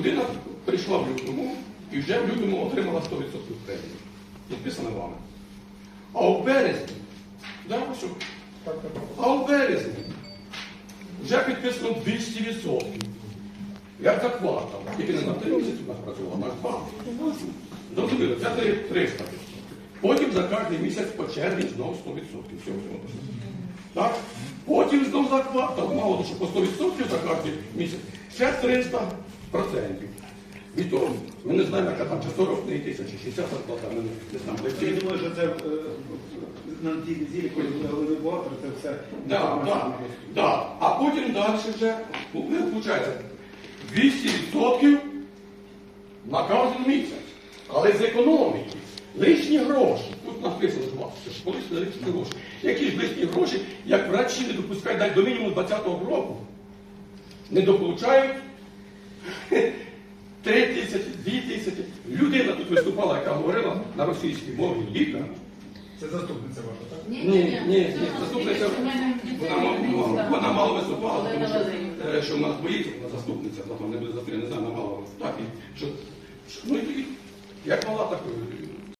Людина прийшла в лютому і вже в лютому отримала 100% премії. Підписана вами. А у березні, да, а у березні вже підписано 200%. Як за квартал. Тільки не на три місяці у нас працювало, а на два. Зрозуміло, це три- 300. Потім за кожен місяць по червні знову 100%. Всього, всього. Так? Потім знову за квартал, мало того, що по 100% за кожен місяць, ще 300%. Від того, ми не знаємо, яка там, чи 40 тисячі, 60 зарплата, ми не, не знаємо. Я думаю, що це е, на тій неділі, коли буде головний це все. Да, да, да. А потім далі вже, ну, виходить, 200% на кожен місяць. Але з економіки. Лишні гроші. Тут написано ж у вас, що колись лишні гроші. Які ж лишні гроші, як врачі не допускають навіть до мінімуму 20-го року, не дополучають 3 тисячі, 2 тисячі. Людина тут виступала, яка говорила на російській мові лікар. Це заступниця ваша, так? Ні, ні, ні, заступниця, вона, мало- вона мало виступала, тому що, е, що в нас боїться, вона заступниця, зато не буде заступниця, не знаю, вона мало виступати. Що, що, ну, і, як мала, так і